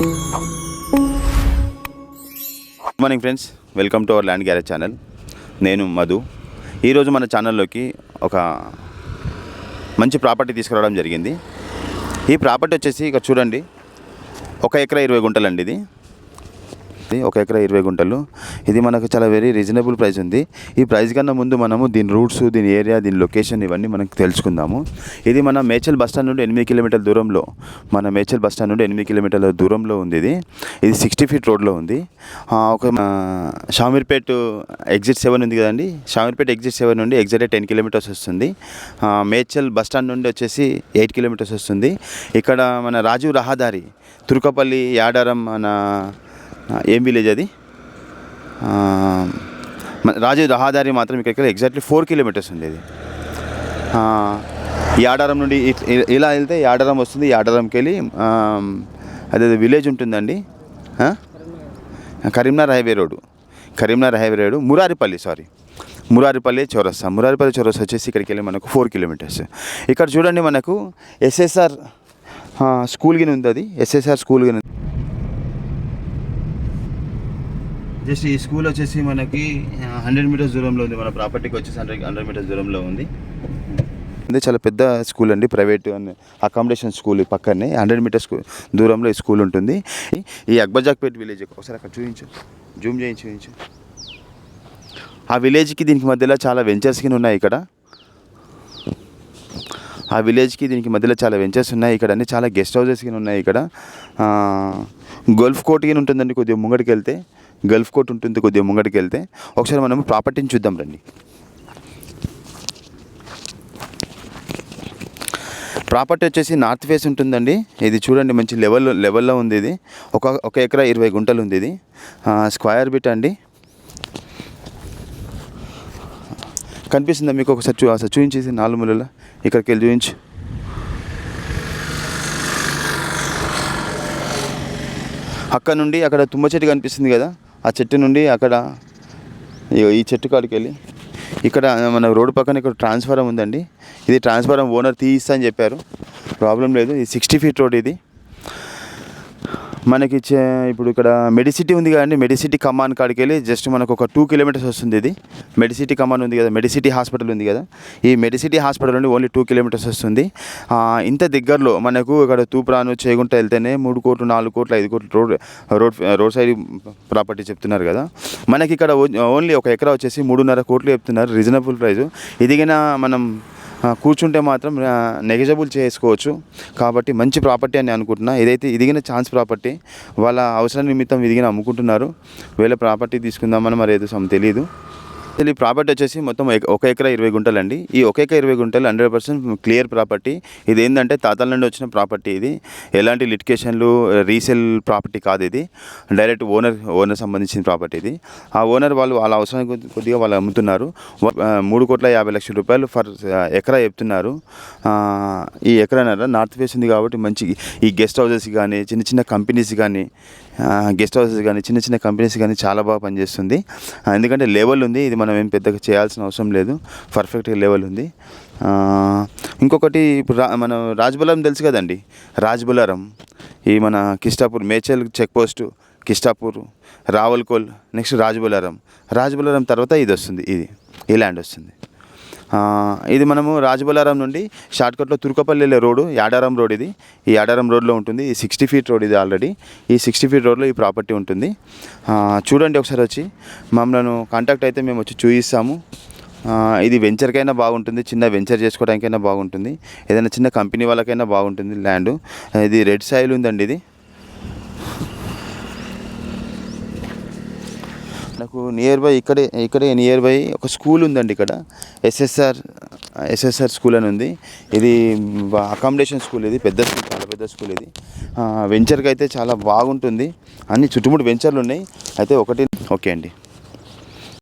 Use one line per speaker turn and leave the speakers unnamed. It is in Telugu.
Good morning friends welcome to our land garage channel నేను మధు. ఈరోజు మన ఛానల్లోకి ఒక మంచి ప్రాపర్టీ తీసుకురావడం జరిగింది. ఈ ప్రాపర్టీ వచ్చేసి ఇక చూడండి. ఒక ఎకరా ఇరవై గుంటలండి ఇది. ఒక ఎకరా ఇరవై గుంటలు. ఇది మనకు చాలా వెరీ రీజనబుల్ ప్రైస్ ఉంది. ఈ ప్రైస్ కన్నా ముందు మనము దీని రూట్స్ దీని ఏరియా దీని లొకేషన్ ఇవన్నీ మనకు తెలుసుకుందాము. ఇది మన మేచల్ బస్ స్టాండ్ నుండి ఎనిమిది కిలోమీటర్ల దూరంలో మన మేచల్ బస్ స్టాండ్ నుండి ఎనిమిది కిలోమీటర్ల దూరంలో ఉంది ఇది. ఇది సిక్స్టీ ఫీట్ రోడ్లో ఉంది. ఒక షామీర్పేట్ ఎగ్జిట్ సెవెన్ ఉంది కదండి. షామీర్పేట్ ఎగ్జిట్ సెవెన్ నుండి ఎగ్జిట్ టెన్ కిలోమీటర్స్ వస్తుంది. మేచల్ బస్టాండ్ బస్ స్టాండ్ నుండి వచ్చేసి ఎయిట్ కిలోమీటర్స్ వస్తుంది. ఇక్కడ మన రాజీవ్ రహదారి తుర్కపల్లి యాడారం మన ఏం విలేజ్ అది? రాజీవ్ రహదారి మాత్రం ఇక్కడికి ఎగ్జాక్ట్లీ ఫోర్ కిలోమీటర్స్ ఉంది ఇది యాడారం నుండి ఇలా వెళ్తే యాడారం వస్తుంది యాడారంకి వెళ్ళి అదే విలేజ్ ఉంటుందండి. Karimnagar highway road. Karimnagar highway road Muraripalli sorry Muraripalli చౌరస్తా. మురారిపల్లి చౌరస్తా వచ్చేసి ఇక్కడికి వెళ్ళి మనకు ఫోర్ కిలోమీటర్స్ ఇక్కడ చూడండి మనకు ఎస్ఎస్ఆర్ స్కూల్ గిని ఉంది అది. ఎస్ఎస్ఆర్ స్కూల్ గిని జస్ట్ ఈ స్కూల్ వచ్చేసి మనకి హండ్రెడ్ మీటర్స్ దూరంలో ఉంది. మన ప్రాపర్టీకి వచ్చేసి హండ్రెడ్ హండ్రెడ్ మీటర్స్ దూరంలో ఉంది. ఇది చాలా పెద్ద స్కూల్ అండి. ప్రైవేట్ అకామిడేషన్ స్కూల్ పక్కనే. హండ్రెడ్ మీటర్స్ దూరంలో ఈ స్కూల్ ఉంటుంది. ఈ అక్బర్జాక్పేట్ విలేజ్ ఒకసారి అక్కడ చూపించు. జూమ్ చేయించి చూపించు. ఆ విలేజ్కి దీనికి మధ్యలో చాలా వెంచర్స్ కింద ఉన్నాయి ఇక్కడ. ఆ విలేజ్కి దీనికి మధ్యలో చాలా వెంచర్స్ ఉన్నాయి ఇక్కడ అన్ని. చాలా గెస్ట్ హౌసెస్ కింద ఉన్నాయి ఇక్కడ. గోల్ఫ్ కోర్ట్ కింద ఉంటుందండి కొద్దిగా ముంగడికి వెళ్తే గల్ఫ్ కోర్ట్ ఉంటుంది కొద్దిగా ముంగడికి వెళ్తే. ఒకసారి మనం ప్రాపర్టీని చూద్దాం రండి. ప్రాపర్టీ వచ్చేసి నార్త్ ఫేస్ ఉంటుందండి. ఇది చూడండి మంచి లెవెల్ లెవెల్లో ఉంది ఇది. ఒక ఒక ఎకరా ఇరవై గుంటలు ఉంది ఇది. స్క్వయర్ బిట్ అండి. కనిపిస్తుందా మీకు ఒకసారి చూ అసలు చూపించేసి నాలుగు మూలలో? ఇక్కడికి వెళ్ళి చూపించు అక్కడ నుండి అక్కడ తుమ్మ చెట్టు కనిపిస్తుంది కదా. ఆ చెట్టు నుండి అక్కడ ఈ చెట్టు కాడికి వెళ్ళి ఇక్కడ మన రోడ్డు పక్కన ఇక్కడ ట్రాన్స్ఫారం ఉందండి. ఇది ట్రాన్స్ఫారం ఓనర్ తీయిస్తా అని చెప్పారు. ప్రాబ్లం లేదు. ఇది సిక్స్టీ ఫీట్ రోడ్ ఇది. మనకి ఇప్పుడు ఇక్కడ మెడిసిటీ ఉంది కదండి మెడిసిటీ కమాన్ కాడికి వెళ్ళి జస్ట్ మనకు ఒక టూ కిలోమీటర్స్ వస్తుంది ఇది. మెడిసిటీ కమాన్ ఉంది కదా మెడిసిటీ హాస్పిటల్ ఉంది కదా. ఈ మెడిసిటీ హాస్పిటల్ నుండి ఓన్లీ టూ కిలోమీటర్స్ వస్తుంది. ఇంత దగ్గరలో మనకు ఇక్కడ తూప్రాను చేగుంట వెళ్తేనే మూడు కోట్లు నాలుగు కోట్లు ఐదు కోట్లు road road road side property చెప్తున్నారు కదా. మనకి ఇక్కడ ఓన్లీ ఒక ఎకరా వచ్చేసి మూడున్నర కోట్లు చెప్తున్నారు రీజనబుల్ ప్రైస్. ఇదిగిన మనం కూర్చుంటే మాత్రం నెగజబుల్ చేసుకోవచ్చు. కాబట్టి మంచి ప్రాపర్టీ అని అనుకుంటున్నా. ఏదైతే ఇదిగిన ఛాన్స్ ప్రాపర్టీ వాళ్ళ అవసరం నిమిత్తం ఇదిగిన అమ్ముకుంటున్నారు. వీళ్ళ ప్రాపర్టీ తీసుకుందామని మరి ఏదో సమ్ తెలియదు అసలు ఈ ప్రాపర్టీ వచ్చేసి మొత్తం ఒక ఎకరా ఇరవై గుంటలు అండి ఈ ఒక ఎకరా ఇరవై గుంటలు హండ్రెడ్ పర్సెంట్ క్లియర్ ప్రాపర్టీ ఇది ఏంటంటే తాతల నుండి వచ్చిన ప్రాపర్టీ ఇది. ఎలాంటి లిటికేషన్లు రీసేల్ ప్రాపర్టీ కాదు ఇది. డైరెక్ట్ ఓనర్ ఓనర్ సంబంధించిన ప్రాపర్టీ ఇది. ఆ ఓనర్ వాళ్ళు వాళ్ళ అవసరం కొద్ది- కొద్దిగా వాళ్ళు అమ్ముతున్నారు. మూడు కోట్ల యాభై లక్షల రూపాయలు ఫర్ ఎకరా చెప్తున్నారు. ఈ ఎకరానర నార్త్ ఫేస్ ఉంది కాబట్టి మంచి ఈ గెస్ట్ హౌసెస్ కానీ చిన్న చిన్న కంపెనీస్ కానీ గెస్ట్ హౌసెస్ కానీ చిన్న చిన్న కంపెనీస్ కానీ చాలా బాగా పనిచేస్తుంది. ఎందుకంటే లెవెల్ ఉంది. ఇది మన ఏం పెద్దగా చేయాల్సిన అవసరం లేదు. పర్ఫెక్ట్గా లెవెల్ ఉంది. ఇంకొకటి ఇప్పుడు రా మన రాజబలారం తెలుసు కదండి. రాజబలారం. ఈ మన Kishtapur Medchal check post Kishtapur Ravalkol next Rajabollaram. Rajabollaram తర్వాత ఇది వస్తుంది ఇది ఈ ల్యాండ్ వస్తుంది. ఇది మనము రాజబొలారం నుండి షార్ట్కట్లో తుర్కపల్లి వెళ్ళే రోడ్డు యాడారం రోడ్ ఇది. ఈ యాడారం రోడ్లో ఉంటుంది. ఈ సిక్స్టీ ఫీట్ రోడ్ ఇది ఆల్రెడీ. ఈ సిక్స్టీ ఫీట్ రోడ్లో ఈ ప్రాపర్టీ ఉంటుంది. చూడండి ఒకసారి వచ్చి. మమ్మల్ని కాంటాక్ట్ అయితే మేము వచ్చి చూపిస్తాము ఇది వెంచర్కైనా బాగుంటుంది. చిన్న వెంచర్ చేసుకోవడానికైనా బాగుంటుంది. ఏదైనా చిన్న కంపెనీ వాళ్ళకైనా బాగుంటుంది ల్యాండ్. ఇది రెడ్ సాయిల్ ఉందండి ఇది. నాకు నియర్ బై ఇక్కడే ఇక్కడే నియర్ బై ఒక స్కూల్ ఉందండి ఇక్కడ. ఎస్ఎస్ఆర్ ఎస్ఎస్ఆర్ స్కూల్ అని ఉంది. ఇది అకామిడేషన్ స్కూల్ ఇది పెద్ద స్కూల్ చాలా పెద్ద స్కూల్ ఇది. వెంచర్కి అయితే చాలా బాగుంటుంది. అన్ని చుట్టుముట్టు వెంచర్లు ఉన్నాయి. అయితే ఒకటి ఓకే అండి.